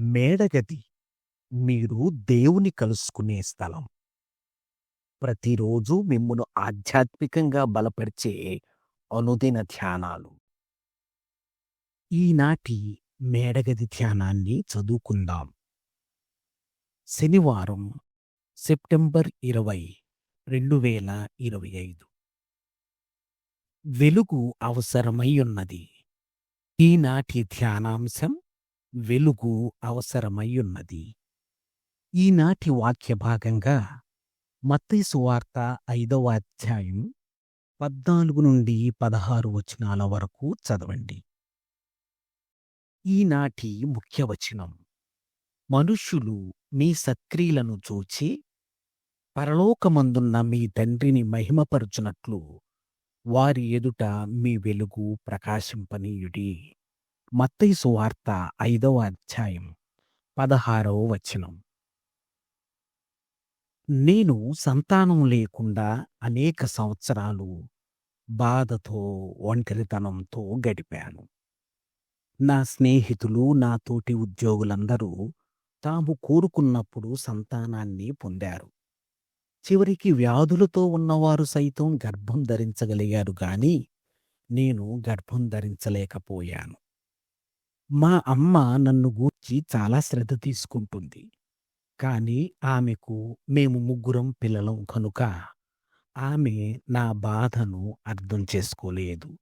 మేడగది మీరు దేవుని కలుసుకునే స్థలం. ప్రతిరోజు మిమ్మును ఆధ్యాత్మికంగా బలపరిచే అనుదిన ధ్యానాలు. ఈనాటి మేడగది ధ్యానాన్ని చదువుకుందాం. శనివారం సెప్టెంబర్ ఇరవై రెండు వేల ఇరవై ఐదు వెలుగు అవసరమయ్యున్నది. ఈనాటి ధ్యానాంశం వెలుగు అవసరమయ్యున్నది. ఈనాటి వాక్య భాగంగా మత్తేసువార్త ఐదవ అధ్యాయం పద్నాలుగు నుండి పదహారు వచనాల వరకు చదవండి. ఈనాటి ముఖ్య వచనం మనుష్యులు మీ సత్క్రియలను చూచి పరలోకమందున్న మీ తండ్రిని మహిమపరుచునట్లు వారి ఎదుట మీ వెలుగు ప్రకాశింపనీయుడి. మత్తయి సువార్త ఐదవ అధ్యాయం పదహారవ వచనం నేను సంతానం లేకుండా అనేక సంవత్సరాలు బాధతో ఒంటరితనంతో గడిపాను. నా స్నేహితులు నా తోటి ఉద్యోగులందరూ తాము కోరుకున్నప్పుడు సంతానాన్ని పొందారు. చివరికి వ్యాధులతో ఉన్నవారు సైతం గర్భం ధరించగలిగారు గాని నేను గర్భం ధరించలేకపోయాను. మా అమ్మ నన్ను గూర్చి చాలా శ్రద్ధ తీసుకుంటుంది. కానీ ఆమెకు మేము ముగ్గురం పిల్లలం కనుక ఆమె నా బాధను అర్థం చేసుకోలేదు.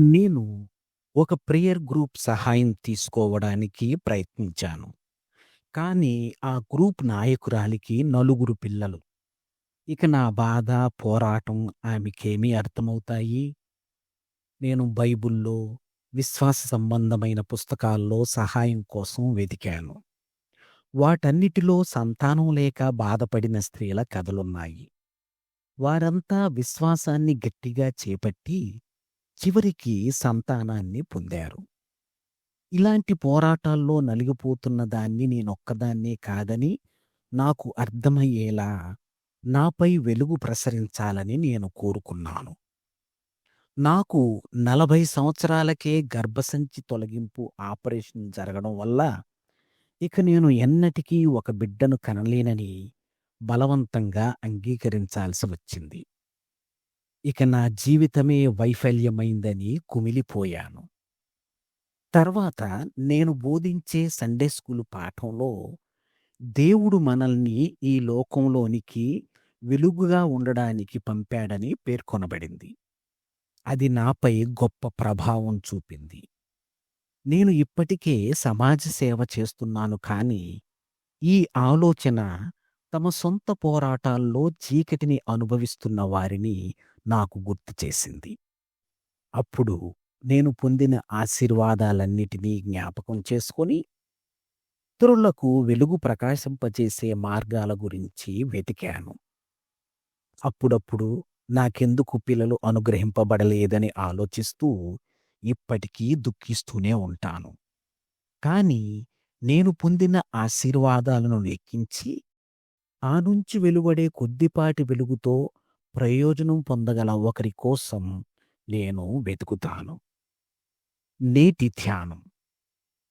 నేను ఒక ప్రేయర్ గ్రూప్ సహాయం తీసుకోవడానికి ప్రయత్నించాను. కానీ ఆ గ్రూప్ నాయకురాలికి నలుగురు పిల్లలు. ఇక నా బాధ, పోరాటం ఆమెకేమీ అర్థమవుతాయి? నేను బైబుల్లో, విశ్వాస సంబంధమైన పుస్తకాల్లో సహాయం కోసం వెదికాను. వాటన్నిటిలో సంతానం లేక బాధపడిన స్త్రీల కథలున్నాయి. వారంతా విశ్వాసాన్ని గట్టిగా చేపట్టి చివరికి సంతానాన్ని పొందారు. ఇలాంటి పోరాటాల్లో నలిగిపోతున్న దాన్ని నేనొక్కదాన్నే కాదని నాకు అర్థమయ్యేలా నాపై వెలుగు ప్రసరించాలని నేను కోరుకున్నాను. నాకు నలభై సంవత్సరాలకే గర్భసంచి తొలగింపు ఆపరేషన్ జరగడం వల్ల ఇక నేను ఎన్నటికీ ఒక బిడ్డను కనలేనని బలవంతంగా అంగీకరించాల్సి వచ్చింది. ఇక నా జీవితమే వైఫల్యమైందని కుమిలిపోయాను. తర్వాత నేను బోధించే సండే స్కూలు పాఠంలో దేవుడు మనల్ని ఈ లోకంలోనికి వెలుగుగా ఉండడానికి పంపాడని పేర్కొనబడింది. అది నాపై గొప్ప ప్రభావం చూపింది. నేను ఇప్పటికే సమాజ సేవ చేస్తున్నాను కానీ ఈ ఆలోచన తమ సొంత పోరాటాల్లో చీకటిని అనుభవిస్తున్న వారిని నాకు గుర్తు చేసింది. అప్పుడు నేను పొందిన ఆశీర్వాదాలన్నిటినీ జ్ఞాపకం చేసుకొని ఇతరులకు వెలుగు ప్రకాశింపచేసే మార్గాల గురించి వెతికాను. అప్పుడప్పుడు నాకెందుకు పిల్లలు అనుగ్రహింపబడలేదని ఆలోచిస్తూ ఇప్పటికీ దుఃఖిస్తూనే ఉంటాను. కానీ నేను పొందిన ఆశీర్వాదాలను లెక్కించి ఆ నుంచి వెలువడే కొద్దిపాటి వెలుగుతో ప్రయోజనం పొందగల ఒకరి కోసం నేను వెతుకుతాను. నేటి ధ్యానం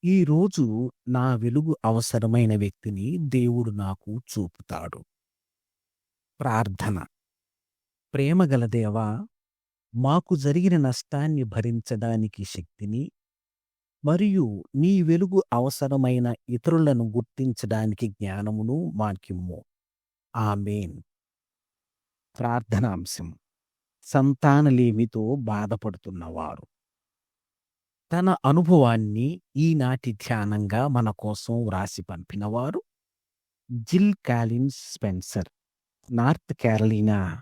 ఈరోజు నా వెలుగు అవసరమైన వ్యక్తిని దేవుడు నాకు చూపుతాడు. ప్రార్థన ప్రేమగల దేవా మాకు జరిగిన నష్టాన్ని భరించడానికి శక్తిని మరియు నీ వెలుగు అవసరమైన ఇతరులను గుర్తించడానికి జ్ఞానమును మాకిమ్ము. ఆమెన్. ప్రార్థనాంశం. సంతానలేమితో బాధపడుతున్నవారు. తన అనుభవాన్ని ఈనాటి ధ్యానంగా మన కోసం వ్రాసి పంపినవారు Jill Colin Spencer North Carolina.